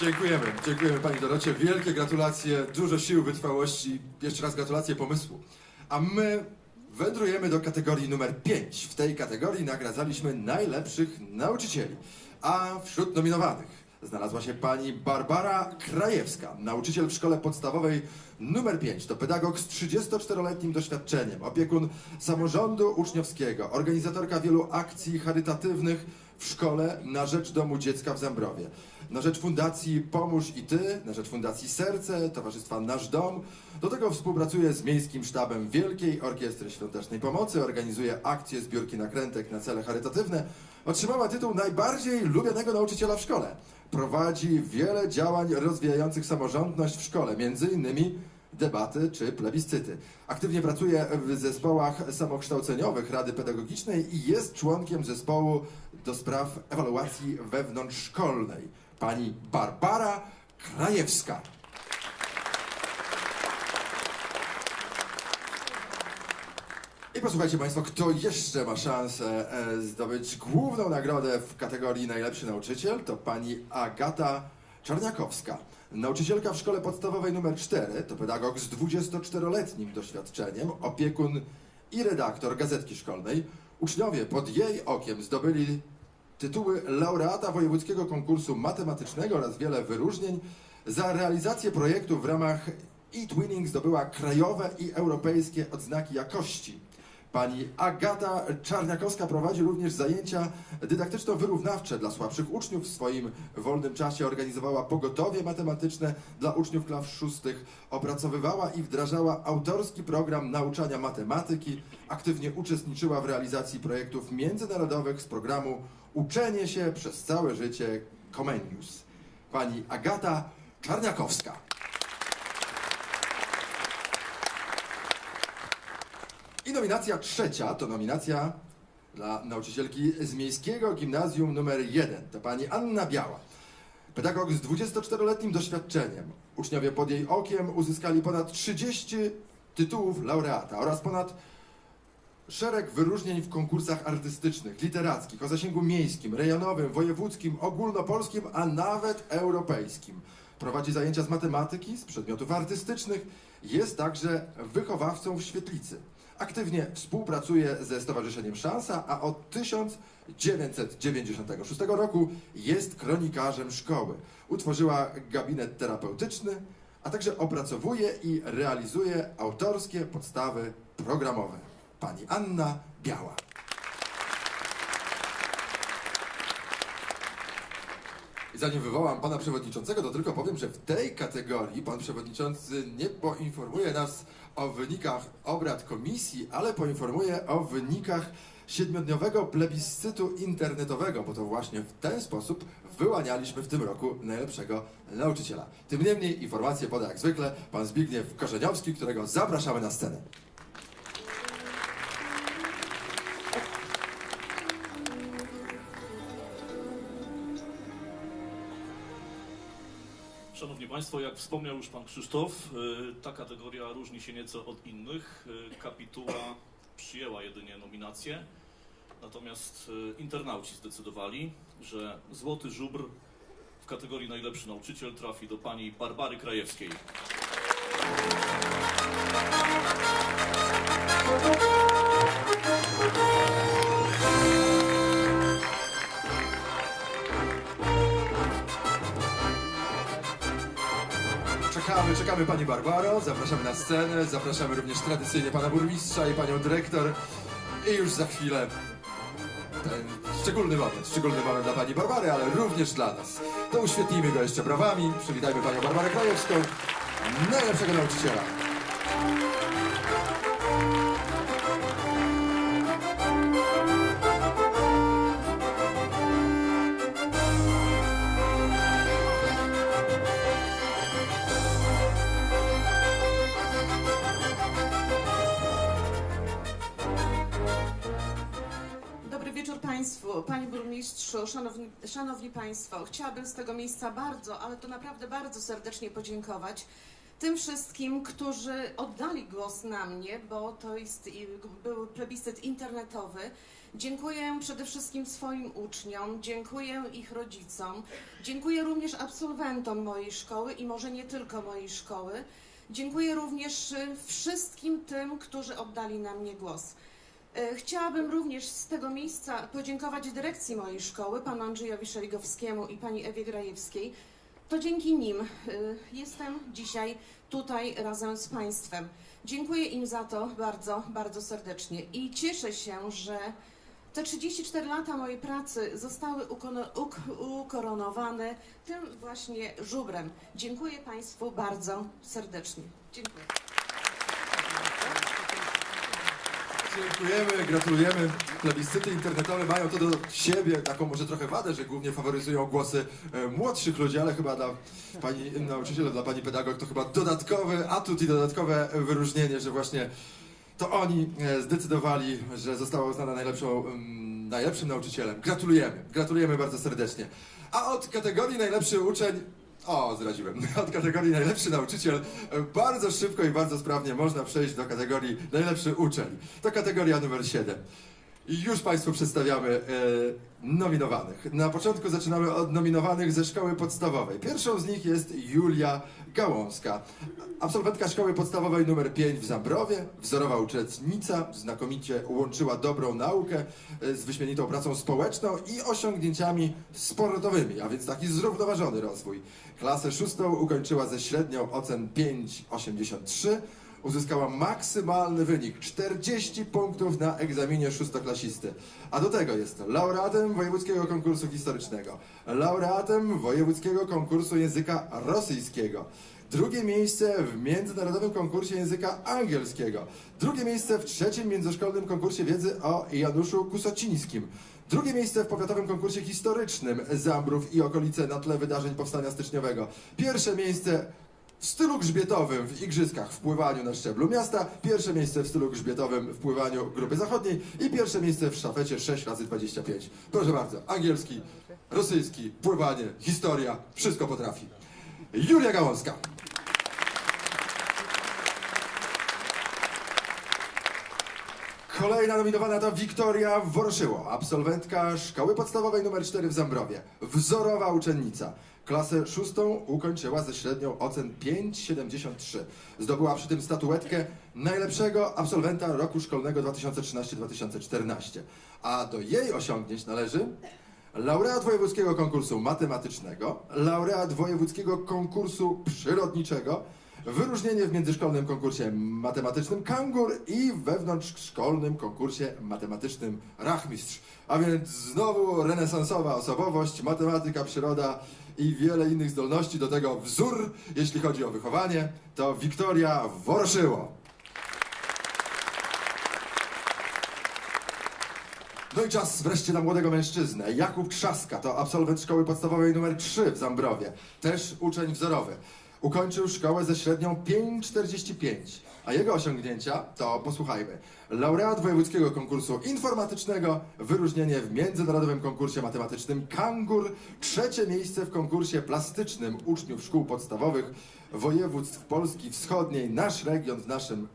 Dziękujemy, dziękujemy Pani Dorocie. Wielkie gratulacje, dużo sił, wytrwałości. Jeszcze raz gratulacje pomysłu. A my wędrujemy do kategorii numer 5. W tej kategorii nagradzaliśmy najlepszych nauczycieli. A wśród nominowanych znalazła się pani Barbara Krajewska, nauczyciel w szkole podstawowej numer 5. To pedagog z 34-letnim doświadczeniem, opiekun samorządu uczniowskiego, organizatorka wielu akcji charytatywnych w szkole na rzecz Domu Dziecka w Zambrowie. Na rzecz Fundacji Pomóż i Ty, na rzecz Fundacji Serce, Towarzystwa Nasz Dom. Do tego współpracuje z Miejskim Sztabem Wielkiej Orkiestry Świątecznej Pomocy, organizuje akcje zbiórki nakrętek na cele charytatywne. Otrzymała tytuł najbardziej lubianego nauczyciela w szkole. Prowadzi wiele działań rozwijających samorządność w szkole, między innymi debaty czy plebiscyty. Aktywnie pracuje w zespołach samokształceniowych Rady Pedagogicznej i jest członkiem zespołu do spraw ewaluacji wewnątrzszkolnej. Pani Barbara Krajewska. I posłuchajcie Państwo, kto jeszcze ma szansę e, zdobyć główną nagrodę w kategorii najlepszy nauczyciel, to pani Agata Czarniakowska. Nauczycielka w szkole podstawowej numer 4, to pedagog z 24-letnim doświadczeniem, opiekun i redaktor gazetki szkolnej. Uczniowie pod jej okiem zdobyli tytuły laureata wojewódzkiego konkursu matematycznego oraz wiele wyróżnień. Za realizację projektu w ramach e-twinning zdobyła krajowe i europejskie odznaki jakości. Pani Agata Czarniakowska prowadzi również zajęcia dydaktyczno-wyrównawcze dla słabszych uczniów. W swoim wolnym czasie organizowała pogotowie matematyczne dla uczniów klas szóstych, opracowywała i wdrażała autorski program nauczania matematyki, aktywnie uczestniczyła w realizacji projektów międzynarodowych z programu Uczenie się przez całe życie Comenius. Pani Agata Czarniakowska. I nominacja trzecia to nominacja dla nauczycielki z Miejskiego Gimnazjum numer 1. To pani Anna Biała. Pedagog z 24-letnim doświadczeniem. Uczniowie pod jej okiem uzyskali ponad 30 tytułów laureata oraz ponad szereg wyróżnień w konkursach artystycznych, literackich, o zasięgu miejskim, rejonowym, wojewódzkim, ogólnopolskim, a nawet europejskim. Prowadzi zajęcia z matematyki, z przedmiotów artystycznych, jest także wychowawcą w świetlicy. Aktywnie współpracuje ze Stowarzyszeniem Szansa, a od 1996 roku jest kronikarzem szkoły. Utworzyła gabinet terapeutyczny, a także opracowuje i realizuje autorskie podstawy programowe. Pani Anna Biała. Zanim wywołam pana przewodniczącego, to tylko powiem, że w tej kategorii pan przewodniczący nie poinformuje nas o wynikach obrad komisji, ale poinformuje o wynikach siedmiodniowego plebiscytu internetowego, bo to właśnie w ten sposób wyłanialiśmy w tym roku najlepszego nauczyciela. Tym niemniej informacje poda jak zwykle pan Zbigniew Korzeniowski, którego zapraszamy na scenę. Szanowni Państwo, jak wspomniał już Pan Krzysztof, y, ta kategoria różni się nieco od innych. Y, Kapituła przyjęła jedynie nominację, natomiast y, internauci zdecydowali, że Złoty Żubr w kategorii najlepszy nauczyciel trafi do Pani Barbary Krajewskiej. Czekamy, czekamy Pani Barbaro, zapraszamy na scenę, zapraszamy również tradycyjnie Pana Burmistrza i Panią Dyrektor i już za chwilę ten szczególny moment, szczególny moment dla Pani Barbary, ale również dla nas. To uświetnijmy go jeszcze brawami, przywitajmy Panią Barbarę Krajewską, najlepszego nauczyciela. Szanowni, szanowni Państwo. Chciałabym z tego miejsca bardzo, ale to naprawdę bardzo serdecznie podziękować tym wszystkim, którzy oddali głos na mnie, bo to jest, był plebiscyt internetowy. Dziękuję przede wszystkim swoim uczniom, dziękuję ich rodzicom, dziękuję również absolwentom mojej szkoły i może nie tylko mojej szkoły. Dziękuję również wszystkim tym, którzy oddali na mnie głos. E, Chciałabym również z tego miejsca podziękować dyrekcji mojej szkoły, panu Andrzejowi Szeligowskiemu i pani Ewie Grajewskiej. To dzięki nim y, jestem dzisiaj tutaj razem z państwem. Dziękuję im za to bardzo, bardzo serdecznie i cieszę się, że te 34 lata mojej pracy zostały ukoronowane tym właśnie żubrem. Dziękuję państwu bardzo serdecznie. Dziękuję. Dziękujemy, gratulujemy. Plebiscyty internetowe mają to do siebie, taką może trochę wadę, że głównie faworyzują głosy e, młodszych ludzi, ale chyba dla pani nauczyciela, dla pani pedagog to chyba dodatkowy atut i dodatkowe wyróżnienie, że właśnie to oni e, zdecydowali, że została uznana najlepszą, mm, najlepszym nauczycielem. Gratulujemy, gratulujemy bardzo serdecznie. A od kategorii najlepszy uczeń o, zdradziłem. Od kategorii najlepszy nauczyciel e, bardzo szybko i bardzo sprawnie można przejść do kategorii najlepszy uczeń. To kategoria numer 7. Już Państwu przedstawiamy e, nominowanych. Na początku zaczynamy od nominowanych ze szkoły podstawowej. Pierwszą z nich jest Julia Gałązka, absolwentka szkoły podstawowej numer 5 w Zambrowie, wzorowa uczestnica, znakomicie łączyła dobrą naukę e, z wyśmienitą pracą społeczną i osiągnięciami sportowymi, a więc taki zrównoważony rozwój. Klasę szóstą ukończyła ze średnią ocen 5,83. Uzyskała maksymalny wynik 40 punktów na egzaminie szóstoklasisty. A do tego jest laureatem Wojewódzkiego Konkursu Historycznego, laureatem Wojewódzkiego Konkursu Języka Rosyjskiego, drugie miejsce w Międzynarodowym Konkursie Języka Angielskiego, drugie miejsce w trzecim międzyszkolnym konkursie wiedzy o Januszu Kusocińskim, Drugie miejsce w powiatowym konkursie historycznym Zambrów i okolice na tle wydarzeń powstania styczniowego. Pierwsze miejsce w stylu grzbietowym w igrzyskach w pływaniu na szczeblu miasta, pierwsze miejsce w stylu grzbietowym w pływaniu grupy zachodniej i pierwsze miejsce w sztafecie 6 razy 25 Proszę bardzo, angielski, rosyjski, pływanie, historia, wszystko potrafi. Julia Gałązka. Kolejna nominowana to Wiktoria Woroszyło, absolwentka szkoły podstawowej nr 4 w Zambrowie. Wzorowa uczennica. Klasę szóstą ukończyła ze średnią ocen 5,73. Zdobyła przy tym statuetkę najlepszego absolwenta roku szkolnego 2013-2014. A do jej osiągnięć należy laureat wojewódzkiego konkursu matematycznego, laureat wojewódzkiego konkursu przyrodniczego, wyróżnienie w międzyszkolnym konkursie matematycznym Kangur i wewnątrzszkolnym konkursie matematycznym Rachmistrz. A więc znowu renesansowa osobowość, matematyka, przyroda i wiele innych zdolności. Do tego wzór, jeśli chodzi o wychowanie, to Wiktoria Woroszyło. No i czas wreszcie na młodego mężczyznę. Jakub Trzaska to absolwent szkoły podstawowej nr 3 w Zambrowie. Też uczeń wzorowy. Ukończył szkołę ze średnią 5,45. A jego osiągnięcia to, posłuchajmy, laureat wojewódzkiego konkursu informatycznego, wyróżnienie w międzynarodowym konkursie matematycznym Kangur, trzecie miejsce w konkursie plastycznym uczniów szkół podstawowych województw Polski Wschodniej, nasz region w naszym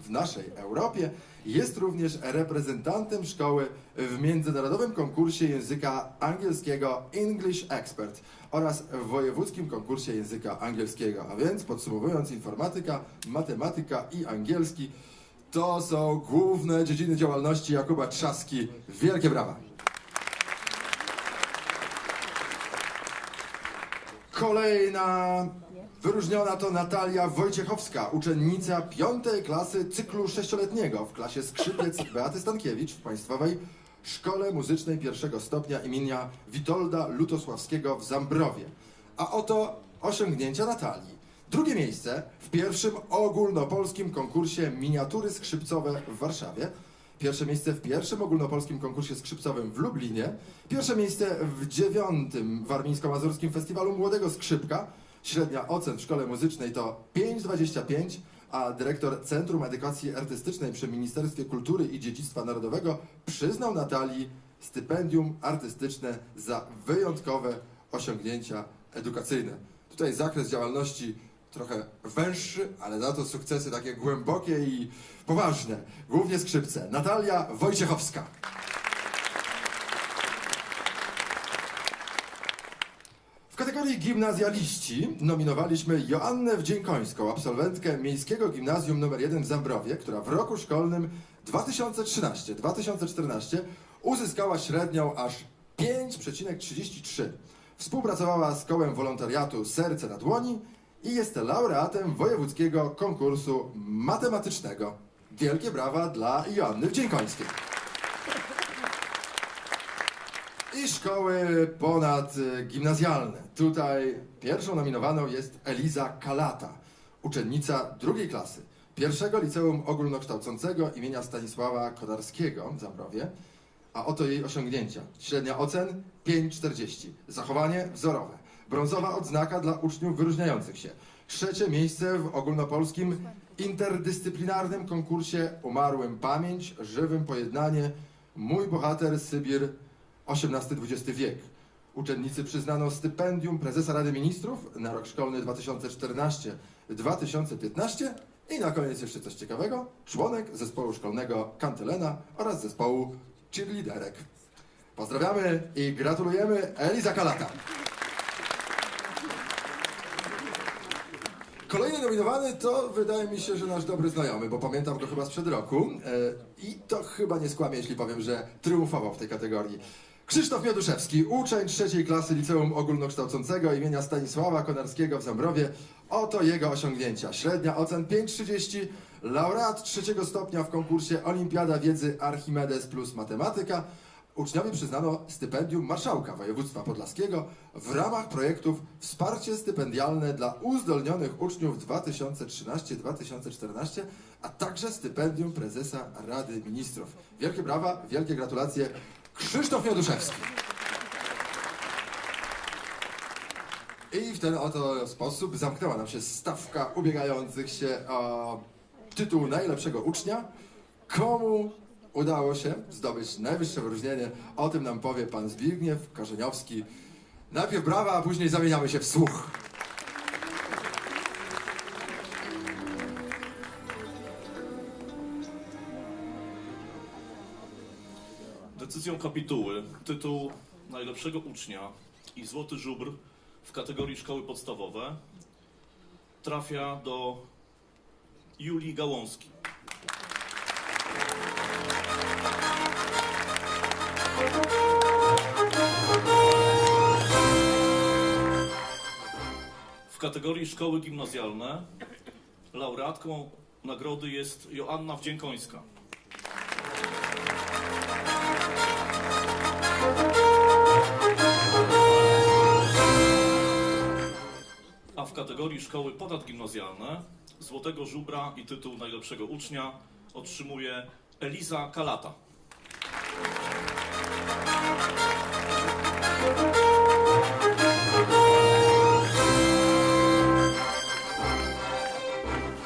w naszej Europie. Jest również reprezentantem szkoły w międzynarodowym konkursie języka angielskiego English Expert oraz w wojewódzkim konkursie języka angielskiego. A więc podsumowując, informatyka, matematyka i angielski to są główne dziedziny działalności Jakuba Trzaski. Wielkie brawa! Kolejna wyróżniona to Natalia Wojciechowska, uczennica piątej klasy cyklu sześcioletniego w klasie skrzypiec Beaty Stankiewicz w Państwowej Szkole Muzycznej pierwszego stopnia imienia Witolda Lutosławskiego w Zambrowie. A oto osiągnięcia Natalii. Drugie miejsce w pierwszym ogólnopolskim konkursie miniatury skrzypcowe w Warszawie. Pierwsze miejsce w pierwszym ogólnopolskim konkursie skrzypcowym w Lublinie. Pierwsze miejsce w dziewiątym Warmińsko-Mazurskim Festiwalu Młodego Skrzypka. Średnia ocen w szkole muzycznej to 5,25, a dyrektor Centrum Edukacji Artystycznej przy Ministerstwie Kultury i Dziedzictwa Narodowego przyznał Natalii stypendium artystyczne za wyjątkowe osiągnięcia edukacyjne. Tutaj zakres działalności trochę węższy, ale za to sukcesy takie głębokie i poważne. Głównie skrzypce. Natalia Wojciechowska. W kategorii gimnazjaliści nominowaliśmy Joannę Wdziękońską, absolwentkę Miejskiego Gimnazjum nr 1 w Zambrowie, która w roku szkolnym 2013-2014 uzyskała średnią aż 5,33. Współpracowała z kołem wolontariatu Serce na dłoni i jest laureatem wojewódzkiego konkursu matematycznego. Wielkie brawa dla Joanny Wdziękońskiej. I szkoły ponadgimnazjalne. Tutaj pierwszą nominowaną jest Eliza Kalata, uczennica drugiej klasy pierwszego liceum ogólnokształcącego imienia Stanisława Kodarskiego w Zambrowie. A oto jej osiągnięcia. Średnia ocen 5,40. Zachowanie wzorowe. Brązowa odznaka dla uczniów wyróżniających się. Trzecie miejsce w ogólnopolskim interdyscyplinarnym konkursie Umarłym Pamięć, Żywym Pojednanie, Mój Bohater Sybir XVIII-XX wiek. Uczennicy przyznano stypendium prezesa Rady Ministrów na rok szkolny 2014-2015 i na koniec jeszcze coś ciekawego, członek zespołu szkolnego Kantylena oraz zespołu cheerleaderek. Pozdrawiamy i gratulujemy Eliza Kalata. Kolejny nominowany to wydaje mi się, że nasz dobry znajomy, bo pamiętam go chyba sprzed roku e, i to chyba nie skłamię, jeśli powiem, że triumfował w tej kategorii. Krzysztof Mioduszewski, uczeń trzeciej klasy Liceum Ogólnokształcącego imienia Stanisława Konarskiego w Zambrowie. Oto jego osiągnięcia. Średnia ocen 5,30, laureat trzeciego stopnia w konkursie Olimpiada Wiedzy Archimedes plus Matematyka. Uczniowi przyznano stypendium Marszałka Województwa Podlaskiego w ramach projektów Wsparcie stypendialne dla uzdolnionych uczniów 2013-2014, a także stypendium Prezesa Rady Ministrów. Wielkie brawa, wielkie gratulacje. Krzysztof Mioduszewski. I w ten oto sposób zamknęła nam się stawka ubiegających się o tytuł najlepszego ucznia. Komu udało się zdobyć najwyższe wyróżnienie, o tym nam powie pan Zbigniew Korzeniowski. Najpierw brawa, a później zamieniamy się w słuch. Decyzją kapituły tytuł najlepszego ucznia i złoty żubr w kategorii szkoły podstawowe trafia do Julii Gałązki. W kategorii szkoły gimnazjalne laureatką nagrody jest Joanna Wdziękońska. A w kategorii szkoły ponadgimnazjalne złotego żubra i tytuł najlepszego ucznia otrzymuje Eliza Kalata.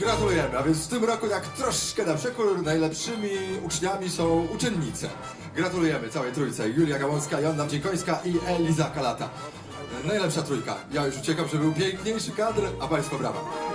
Gratulujemy, a więc w tym roku jak troszkę na przekór najlepszymi uczniami są uczennice. Gratulujemy całej trójce. Julia Gałązka, Joanna Wdziękońska i Eliza Kalata. Najlepsza trójka. Ja już uciekam, że był piękniejszy kadr, a Państwo brawa.